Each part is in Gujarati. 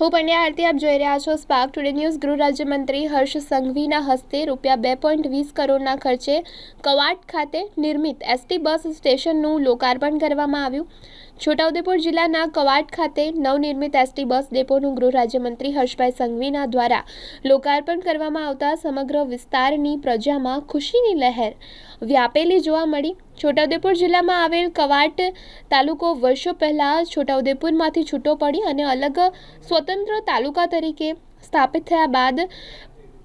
હું પંડ્યા આરતી આપ જોઈ રહ્યા છો સ્પાર્ક ટુડે ન્યૂઝ ગૃહ રાજ્યમંત્રી હર્ષ સંઘવીના હસ્તે રૂપિયા બે પોઈન્ટ વીસ કરોડના ખર્ચે કવાટ ખાતે નિર્મિત એસટી બસ સ્ટેશનનું લોકાર્પણ કરવામાં આવ્યું. છોટાઉદેપુર જિલ્લાના કવાટ ખાતે નવનિર્મિત એસટી બસ ડેપોનું ગૃહ રાજ્યમંત્રી હર્ષભાઈ સંઘવીના દ્વારા લોકાર્પણ કરવામાં આવતા સમગ્ર વિસ્તારની પ્રજામાં ખુશીની લહેર વ્યાપેલી જોવા મળી. છોટાઉદેપુર જિલ્લામાં આવેલ કવાટ તાલુકો વર્ષો પહેલાં છોટાઉદેપુરમાંથી છૂટો પડી અને અલગ સ્વતંત્ર તાલુકા તરીકે સ્થાપિત થયા બાદ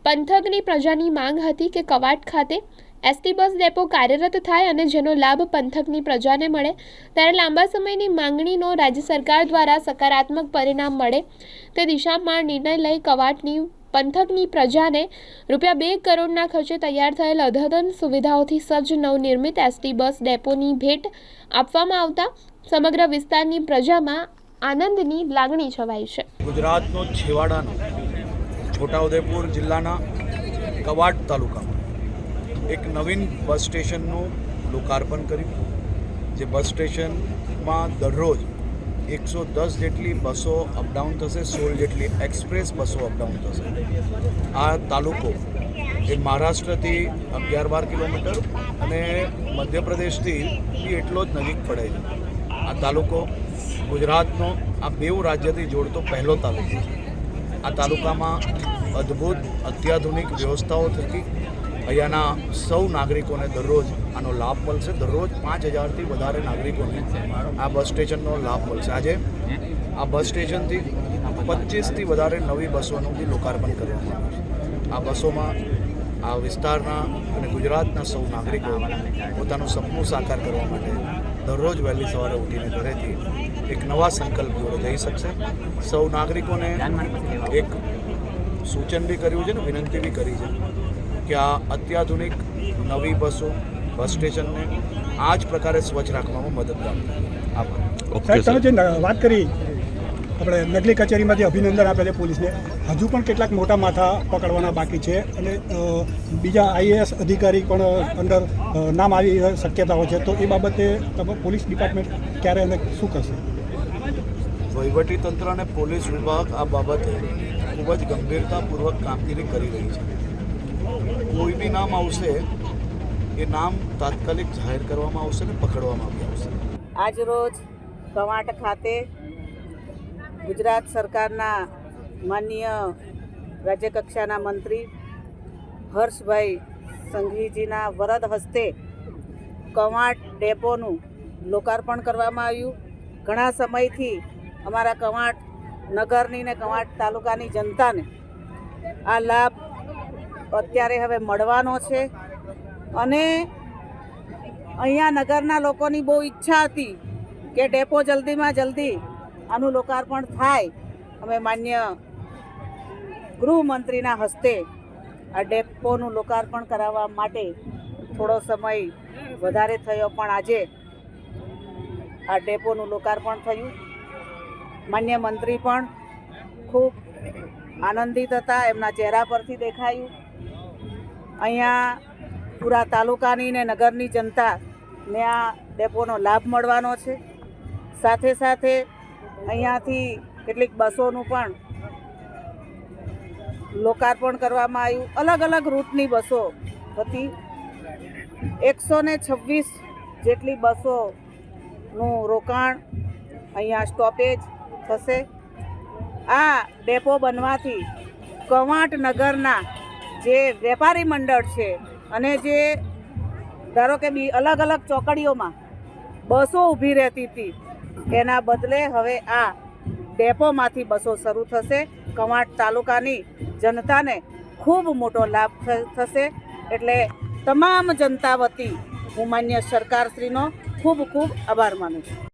પંથકની પ્રજાની માંગ હતી કે કવાટ ખાતે એસટી બસ ડેપો કાર્યરત થાય અને જેનો લાભ પંથકની પ્રજાને મળે, ત્યારે લાંબા સમયની માંગણીનો રાજ્ય સરકાર દ્વારા સકારાત્મક પરિણામ મળે, તે દિશામાં નિર્ણય લઈ કવાટની, પંથકની પ્રજાને રૂપિયા બે કરોડના ખર્ચે તૈયાર થયેલ અદ્યતન સુવિધાઓથી સજ્જ નવનિર્મિત એસટી બસ ડેપોની ભેટ આપવામાં આવતા સમગ્ર વિસ્તારની પ્રજામાં આનંદની લાગણી છવાઈ છે. ગુજરાતનો છેવાડાનો છોટાઉદેપુર જિલ્લાના કવાટ તાલુકામાં એક નવીન બસ સ્ટેશનનું લોકાર્પણ કર્યું, જે બસ સ્ટેશનમાં દરરોજ એકસો દસ જેટલી બસો અપડાઉન થશે, સોળ જેટલી એક્સપ્રેસ બસો અપડાઉન થશે. આ તાલુકો એ મહારાષ્ટ્રથી અગિયાર બાર કિલોમીટર અને મધ્યપ્રદેશથી એટલો જ નજીક પડે છે. આ તાલુકો ગુજરાતનો આ બેઉ રાજ્યથી જોડતો પહેલો તાલુકો છે. આ તાલુકામાં અદ્ભુત, અત્યાધુનિક વ્યવસ્થાઓ થકી અહીંયાના સૌ નાગરિકોને દરરોજ આનો લાભ મળશે. દરરોજ પાંચ હજારથી વધારે નાગરિકોને આ બસ સ્ટેશનનો લાભ મળશે. આજે આ બસ સ્ટેશનથી પચીસથી વધારે નવી બસોનું બી લોકાર્પણ કરવામાં આવ્યું છે. આ બસોમાં આ વિસ્તારના અને ગુજરાતના સૌ નાગરિકો પોતાનું સપનું સાકાર કરવા માટે દરરોજ વહેલી સવારે ઉઠીને ઘરેથી એક નવા સંકલ્પ જોડે જઈ શકશે. સૌ નાગરિકોને એક સૂચન બી કર્યું છે ને વિનંતી બી કરી છે. કે આ અત્યાધુનિક નવી બસો બસ સ્ટેશનને આ જ પ્રકારે સ્વચ્છ રાખવામાં મદદગાર આભાર. તમે જે વાત કરી આપણે નકલી કચેરીમાંથી અભિનંદન આપે છે પોલીસને. હજુ પણ કેટલાક મોટા માથા પકડવાના બાકી છે અને બીજા આઈએએસ અધિકારી પણ અંદર નામ આવી શક્યતાઓ છે. તો એ બાબતે તમે પોલીસ ડિપાર્ટમેન્ટ ક્યારે અને શું કરશે? વહીવટી તંત્ર અને પોલીસ વિભાગ આ બાબતે ખૂબ જ ગંભીરતાપૂર્વક કામગીરી કરી રહી છે. કોઈ બી નામ આવશે, એ નામ તાત્કાલિક જાહેર કરવામાં આવશે ને પકડવામાં બી આવશે. આજરોજ કવાંટ ખાતે ગુજરાત સરકારના માનનીય રાજ્યકક્ષાના મંત્રી હર્ષભાઈ સંઘવીજીના વરદ હસ્તે કવાંટ ડેપોનું લોકાર્પણ કરવામાં આવ્યું. ઘણા સમયથી અમારા કવાંટ નગરની ને કવાંટ તાલુકાની જનતાને આ લાભ અત્યારે હવે મળવાનો છે. અને અહીંયા નગરના લોકોની બહુ ઈચ્છા હતી કે ડેપો જલ્દીમાં જલ્દી આનું લોકાર્પણ થાય. અમે માન્ય ગૃહમંત્રીના હસ્તે આ ડેપોનું લોકાર્પણ કરાવવા માટે થોડો સમય વધારે થયો, પણ આજે આ ડેપોનું લોકાર્પણ થયું. માન્ય મંત્રી પણ ખૂબ આનંદિત હતા, એમના ચહેરા પરથી દેખાયું. અહીંયા પૂરા તાલુકાની ને નગરની જનતાને આ ડેપોનો લાભ મળવાનો છે. સાથે સાથે અહીંયાથી કેટલીક બસોનું પણ લોકાર્પણ કરવામાં આવ્યું. અલગ અલગ રૂટની બસો હતી. એકસો ને છવ્વીસ જેટલી બસોનું રોકાણ અહીંયા સ્ટોપેજ થશે. આ ડેપો બનવાથી કવાંટ નગરના જે વેપારી મંડળ છે અને જે ધારો કે બી અલગ અલગ ચોકડીઓમાં બસો ઊભી રહેતી હતી, એના બદલે હવે આ ડેપોમાંથી બસો શરૂ થશે. કવાંટ તાલુકાની જનતાને ખૂબ મોટો લાભ થશે. એટલે તમામ જનતા વતી હું માન્ય સરકારશ્રીનો ખૂબ ખૂબ આભાર માનું છું.